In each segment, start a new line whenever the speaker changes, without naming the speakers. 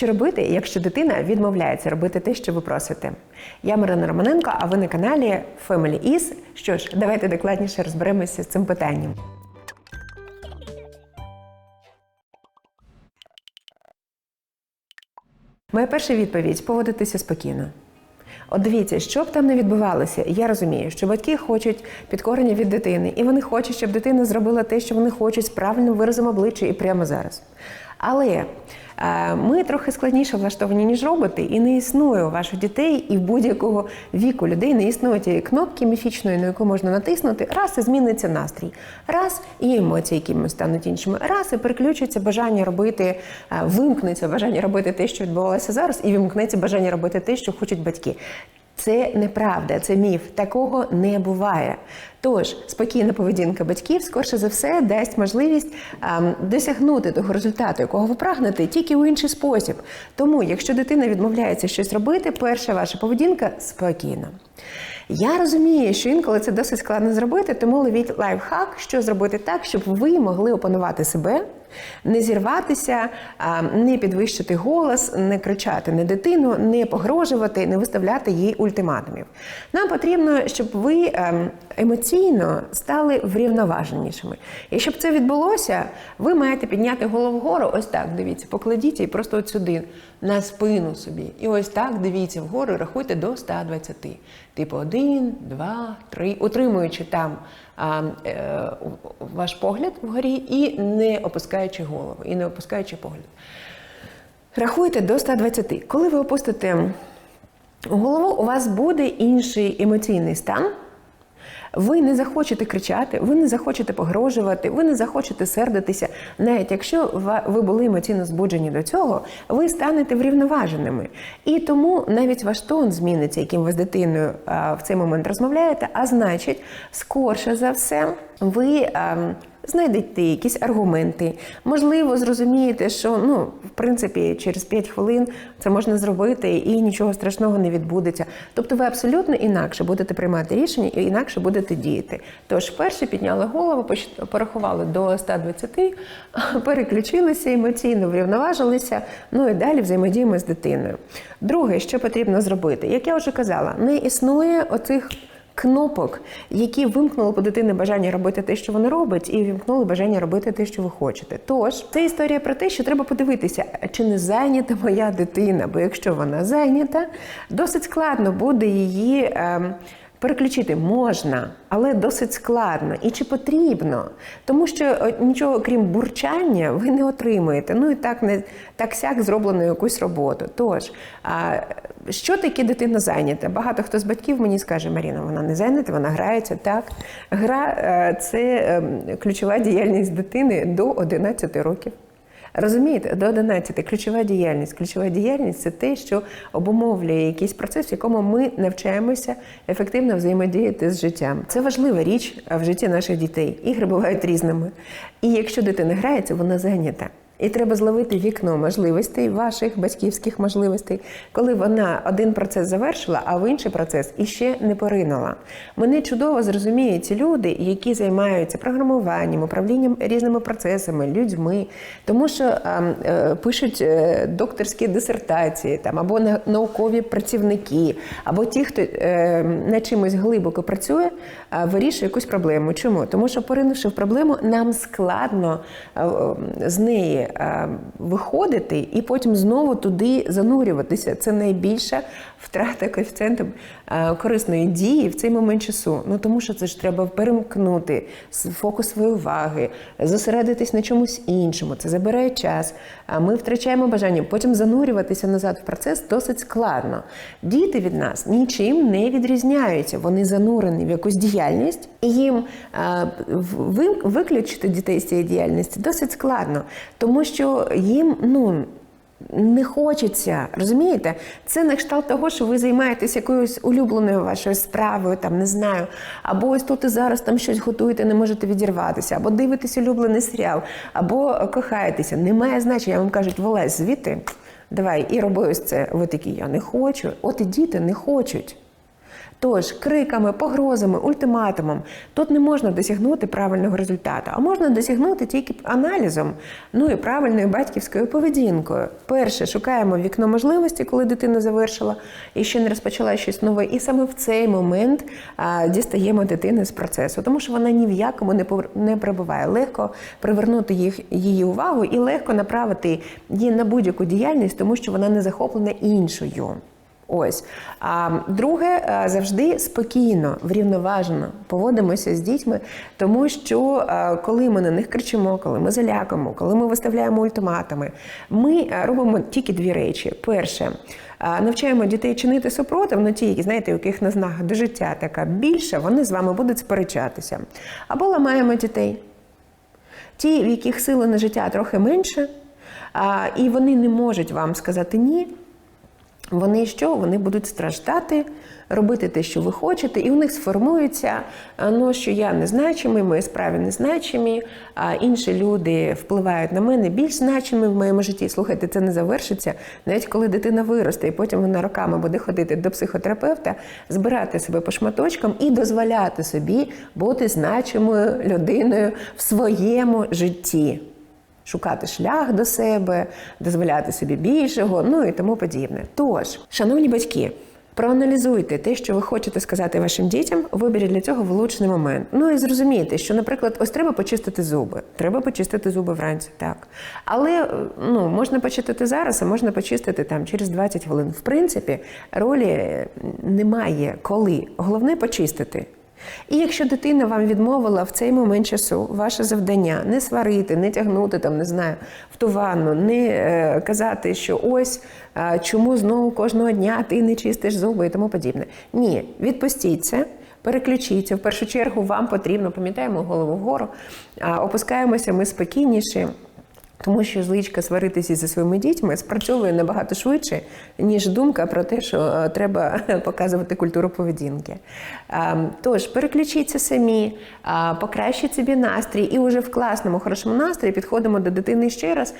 Що робити, якщо дитина відмовляється робити те, що ви просите? Я Марина Романенко, а ви на каналі Family Is. Що ж, давайте докладніше розберемося з цим питанням. Моя перша відповідь поводитися спокійно. От дивіться, що б там не відбувалося, я розумію, що батьки хочуть підкорення від дитини, і вони хочуть, щоб дитина зробила те, що вони хочуть з правильним виразом обличчя і прямо зараз. Але е, ми трохи складніше влаштовані, ніж роботи, і не існує у ваших дітей і будь-якого віку людей не існує тієї кнопки міфічної, на яку можна натиснути, раз і зміниться настрій, раз і емоції якимось стануть іншими, раз і переключиться бажання робити, е, вимкнеться бажання робити те, що відбувалося зараз, і вимкнеться бажання робити те, що хочуть батьки. Це неправда, це міф. Такого не буває. Тож спокійна поведінка батьків, скорше за все, дасть можливість ем, досягнути того результату, якого ви прагнете, тільки у інший спосіб. Тому, якщо дитина відмовляється щось робити, перша ваша поведінка спокійна. Я розумію, що інколи це досить складно зробити, тому ловіть лайфхак, що зробити так, щоб ви могли опанувати себе, не зірватися, не підвищити голос, не кричати на дитину, не погрожувати, не виставляти їй ультиматумів. Нам потрібно, щоб ви ем, емоційно стали врівноваженішими. І щоб це відбулося, ви маєте підняти голову вгору. Ось так. Дивіться, покладіть і просто от сюди, на спину собі. І ось так дивіться вгору, рахуйте до 120. Типу один, два, три, утримуючи там а, е, ваш погляд вгорі і не опускаючи голову, і не опускаючи погляд. Рахуйте до 120. Коли ви опустите голову, у вас буде інший емоційний стан. Ви не захочете кричати, ви не захочете погрожувати, ви не захочете сердитися. Навіть якщо ви були емоційно збуджені до цього, ви станете врівноваженими. І тому навіть ваш тон зміниться, яким ви з дитиною в цей момент розмовляєте. А значить, скорше за все, ви. Знайдете якісь аргументи, можливо, зрозумієте, що ну, в принципі, через 5 хвилин це можна зробити і нічого страшного не відбудеться. Тобто ви абсолютно інакше будете приймати рішення і інакше будете діяти. Тож, перше підняли голову, порахували до 120, переключилися емоційно, врівноважилися. Ну і далі взаємодіємо з дитиною. Друге, що потрібно зробити, як я вже казала, не існує оцих кнопок, які вимкнули по дитини бажання робити те, що вона робить, і вимкнули бажання робити те, що ви хочете. Тож це історія про те, що треба подивитися, чи не зайнята моя дитина, бо якщо вона зайнята, досить складно буде її. ем, Переключити можна, але досить складно. І чи потрібно? Тому що е, нічого крім бурчання ви не отримуєте. Ну і так не так сяк зроблено якусь роботу. Тож, а, що таке дитина зайнята? Багато хто з батьків мені скаже, Маріна, вона не зайнята, вона грається. Так, гра е, це е, ключова діяльність дитини до 11 років. Розумієте, до 11 ключова діяльність. Ключова діяльність це те, що обумовлює якийсь процес, в якому ми навчаємося ефективно взаємодіяти з життям. Це важлива річ в житті наших дітей. Ігри бувають різними. І якщо дитина грається, вона зайнята. І треба зловити вікно можливостей, ваших батьківських можливостей, коли вона один процес завершила, а в інший процес іще не поринула. Мене чудово зрозуміють люди, які займаються програмуванням, управлінням різними процесами, людьми, тому що ем, е, пишуть е, докторські дисертації там або на- наукові працівники, або ті, хто е, над чимось глибоко працює, е, вирішує якусь проблему. Чому? Тому що поринувши в проблему, нам складно е, з неї виходити і потім знову туди занурюватися. Це найбільша втрата коефіцієнту е, корисної дії в цей момент часу. Ну тому що це ж треба перемкнути фокус своєї уваги, зосередитись на чомусь іншому. Це забирає час. А ми втрачаємо бажання. Потім занурюватися назад в процес досить складно. Діти від нас нічим не відрізняються. Вони занурені в якусь діяльність, і їм е, виключити дітей з цієї діяльності досить складно, тому що їм ну. Не хочеться, розумієте? Це на кшталт того, що ви займаєтесь якоюсь улюбленою вашою справою, там не знаю, або ось тут і зараз там щось готуєте, не можете відірватися, або дивитесь улюблений серіал, або кохаєтеся. Немає значення. Вам кажуть, вилазь звідти, давай і роби ось це. Ви такі, я не хочу. От і діти не хочуть. Тож криками, погрозами, ультиматумом тут не можна досягнути правильного результату, а можна досягнути тільки аналізом, ну і правильною батьківською поведінкою. Перше, шукаємо вікно можливості, коли дитина завершила і ще не розпочала щось нове. І саме в цей момент а, дістаємо дитину з процесу, тому що вона ні в якому не не перебуває. Легко привернути їх її увагу і легко направити її на будь-яку діяльність, тому що вона не захоплена іншою. Ось. А друге, завжди спокійно, врівноважено поводимося з дітьми, тому що коли ми на них кричимо, коли ми залякуємо, коли ми виставляємо ультиматуми, ми робимо тільки дві речі. Перше, навчаємо дітей чинити супротив, ну ті, знаєте, у яких назнага до життя така більша, вони з вами будуть сперечатися. Або ламаємо дітей. Ті, в яких сили на життя трохи менше, і вони не можуть вам сказати ні. Вони що? Вони будуть страждати, робити те, що ви хочете, і у них сформується, ну, що я незначимий, мої справи незначимі, а інші люди впливають на мене більш значимі в моєму житті. Слухайте, це не завершиться, навіть коли дитина виросте, і потім вона роками буде ходити до психотерапевта, збирати себе по шматочкам і дозволяти собі бути значимою людиною в своєму житті шукати шлях до себе, дозволяти собі більшого, ну і тому подібне. Тож, шановні батьки. Проаналізуйте те, що ви хочете сказати вашим дітям, виберіть для цього влучний момент. Ну і зрозумійте, що, наприклад, ось треба почистити зуби. Треба почистити зуби вранці, так. Але е, ну, можна почистити зараз, а можна почистити там через 20 хвилин. В принципі, ролі немає коли. Головне почистити. І якщо дитина вам відмовила в цей момент часу, ваше завдання не сварити, не тягнути там, не знаю, в ту ванну, не е, казати, що ось е, чому знову кожного дня ти не чистиш зуби і тому подібне. Ні, відпустіть це. Переключіться. В першу чергу вам потрібно, пам'ятаємо голову вгору, опускаємося ми спокійніше. Тому що зличка сваритися зі своїми дітьми спрацьовує набагато швидше, ніж думка про те, що е, треба показувати культуру поведінки. Е, Тож переключіться самі, е, покращіть собі настрій, і вже в класному, хорошому настрої підходимо до дитини ще раз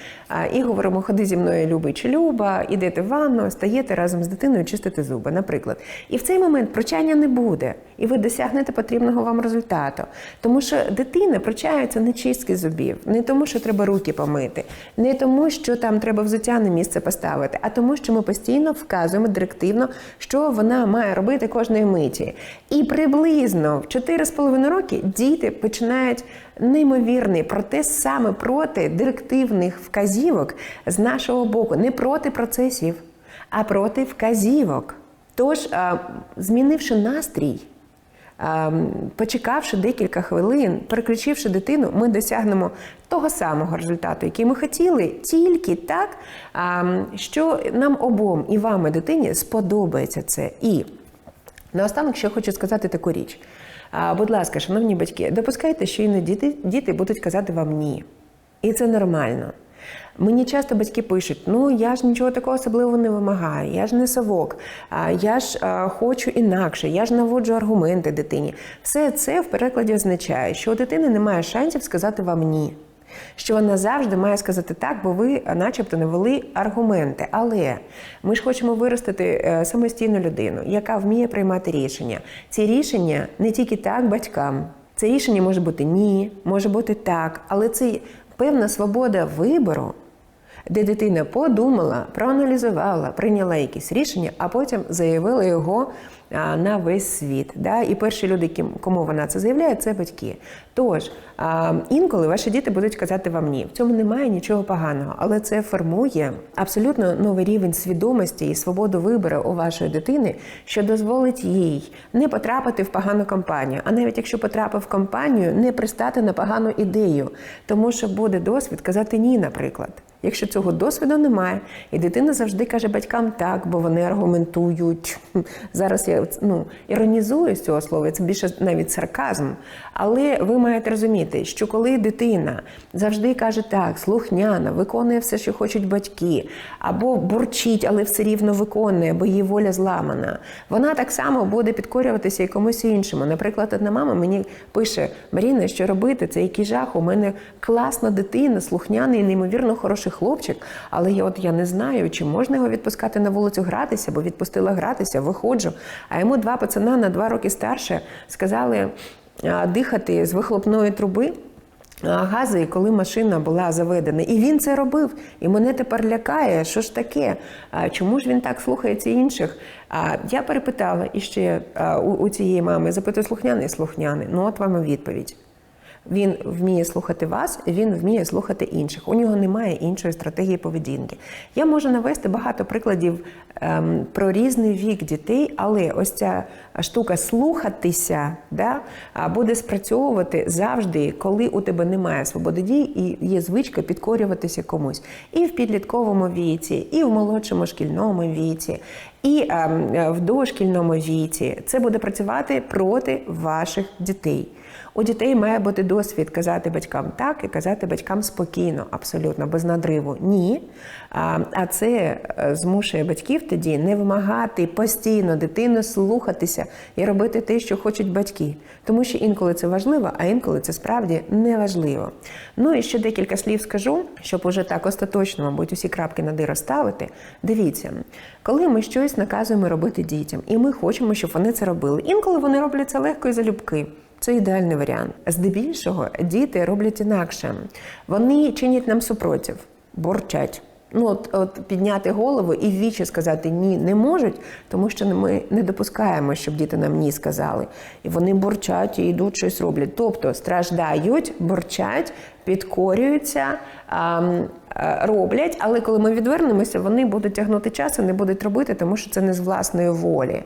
і говоримо: ходи зі мною, любий чи люба, ідете в ванну, стаєте разом з дитиною, чистите зуби, наприклад. І в цей момент прочання не буде, і ви досягнете потрібного вам результату. Тому що дитина прочається не чистки зубів, не тому, що треба руки помити, не тому, що там треба взуття на місце поставити, а тому, що ми постійно вказуємо директивно, що вона має робити кожної миті. І приблизно в 4,5 роки діти починають неймовірний протест саме проти директивних вказівок з нашого боку, не проти процесів, а проти вказівок. Тож, змінивши настрій, почекавши декілька хвилин, переключивши дитину, ми досягнемо того самого результату, який ми хотіли, тільки так, що нам обом і вам, і дитині сподобається це. І наостанок ще хочу сказати таку річ. Будь ласка, шановні батьки, допускайте, що іноді діти будуть казати вам ні. І це нормально. Мені часто батьки пишуть: ну я ж нічого такого особливого не вимагаю, я ж не совок, я ж хочу інакше, я ж наводжу аргументи дитині. Все це в перекладі означає, що у дитини немає шансів сказати вам ні. Що вона завжди має сказати так, бо ви, начебто, навели аргументи. Але ми ж хочемо виростити е, самостійну людину, яка вміє приймати рішення. Ці рішення не тільки так батькам. Це рішення може бути ні, може бути так, але це певна свобода вибору, де дитина подумала, проаналізувала, прийняла якісь рішення, а потім заявила його на весь світ. І перші люди, кому вона це заявляє, це батьки. Тож інколи ваші діти будуть казати вам ні. В цьому немає нічого поганого, але це формує абсолютно новий рівень свідомості і свободу вибору у вашої дитини, що дозволить їй не потрапити в погану компанію, а навіть якщо потрапив в компанію, не пристати на погану ідею, тому що буде досвід казати ні, наприклад. Якщо цього досвіду немає, і дитина завжди каже батькам так, бо вони аргументують. Зараз я ну, іронізую з цього слова, це більше навіть сарказм. Але ви маєте розуміти, що коли дитина завжди каже так, слухняна, виконує все, що хочуть батьки, або бурчить, але все рівно виконує, бо її воля зламана, вона так само буде підкорюватися і комусь іншому. Наприклад, одна мама мені пише: Маріна, що робити? Це який жах? У мене класна дитина, слухняний, неймовірно хороший хороший хлопчик, але я от я не знаю, чи можна його відпускати на вулицю гратися, бо відпустила гратися, виходжу. А йому два пацана на два роки старше сказали дихати з вихлопної труби. Гази, коли машина була заведена, і він це робив. І мене тепер лякає. Що ж таке? Чому ж він так слухається інших? Я перепитала іще у, цієї мами, запитую слухняний слухняний. Ну, от вам відповідь. Він вміє слухати вас, він вміє слухати інших. У нього немає іншої стратегії поведінки. Я можу навести багато прикладів ем, про різний вік дітей, але ось ця штука слухатися да, буде спрацьовувати завжди, коли у тебе немає свободи дій і є звичка підкорюватися комусь. І в підлітковому віці, і в молодшому шкільному віці, і ем, в дошкільному віці. Це буде працювати проти ваших дітей. У дітей має бути досвід казати батькам так і казати батькам спокійно, абсолютно, без надриву. Ні. А, це е, змушує батьків тоді не вимагати постійно дитину слухатися і робити те, що хочуть батьки. Тому що інколи це важливо, а інколи це справді не важливо. Ну і ще декілька слів скажу, щоб уже так остаточно, мабуть, усі крапки над «і» розставити. Дивіться, коли ми щось наказуємо робити дітям, і ми хочемо, щоб вони це робили. Інколи вони роблять це легко і залюбки. Це ідеальний варіант. Здебільшого діти роблять інакше. Вони чинять нам супротив, борчать. Ну, от, от підняти голову і в вічі сказати ні не можуть, тому що ми не допускаємо, щоб діти нам ні сказали. І вони борчать і йдуть щось роблять. Тобто страждають, борчать, підкорюються, а, роблять, але коли ми відвернемося, вони будуть тягнути час і не будуть робити, тому що це не з власної волі.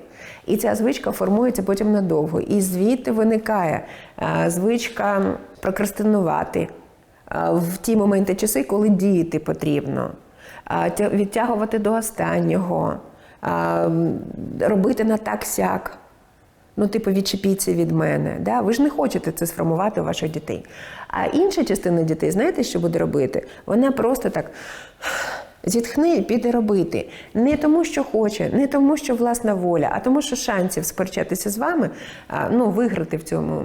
І ця звичка формується потім надовго. І звідти виникає а, звичка прокрастинувати в ті моменти часи, коли діяти потрібно, відтягувати до останнього, робити на так сяк. Ну, типу, відчепіться від мене. Да? Ви ж не хочете це сформувати у ваших дітей. А інша частина дітей, знаєте, що буде робити? Вона просто так зітхне і піде робити. Не тому, що хоче, не тому, що власна воля, а тому, що шансів сперечатися з вами, ну, виграти в цьому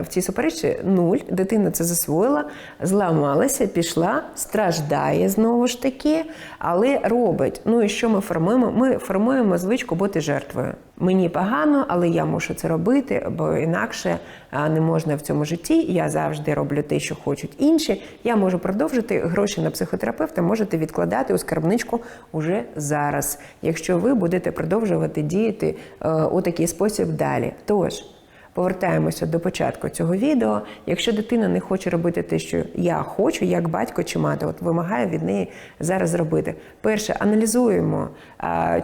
в цій суперечці нуль. Дитина це засвоїла, зламалася, пішла, страждає знову ж таки, але робить. Ну і що ми формуємо? Ми формуємо звичку бути жертвою. Мені погано, але я мушу це робити, бо інакше не можна в цьому житті. Я завжди роблю те, що хочуть інші. Я можу продовжити гроші на психотерапевта, можете відкладати у скарбничку уже зараз, якщо ви будете продовжувати діяти е, у такий спосіб далі. Тож. Повертаємося до початку цього відео. Якщо дитина не хоче робити те, що я хочу, як батько чи мати, от вимагаю від неї зараз зробити. Перше, аналізуємо,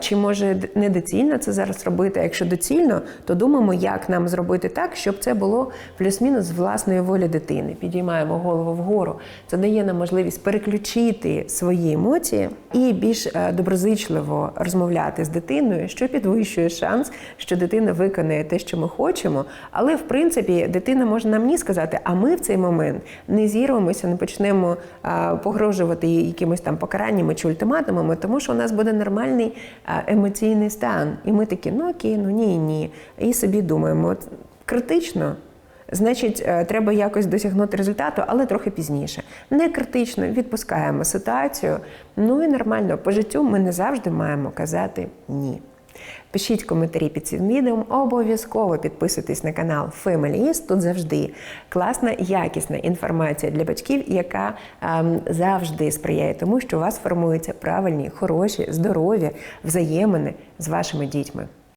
чи може недоцільно це зараз робити. А якщо доцільно, то думаємо, як нам зробити так, щоб це було плюс-мінус з власної волі дитини. Підіймаємо голову вгору. Це дає нам можливість переключити свої емоції і більш е, доброзичливо розмовляти з дитиною, що підвищує шанс, що дитина виконає те, що ми хочемо. Але в принципі дитина може нам ні сказати, а ми в цей момент не зірвемося, не почнемо а, погрожувати їй якимось там покараннями чи ультиматумами, тому що у нас буде нормальний а, емоційний стан. І ми такі, ну окей, ну ні, ні. І собі думаємо, от критично. Значить, е, треба якось досягнути результату, але трохи пізніше. Не критично відпускаємо ситуацію. Ну і нормально по життю ми не завжди маємо казати ні. Пишіть коментарі під цим відео, обов'язково підписуйтесь на канал Family Тут завжди класна, якісна інформація для батьків, яка ем, завжди сприяє тому, що у вас формуються правильні, хороші, здорові взаємини з вашими дітьми.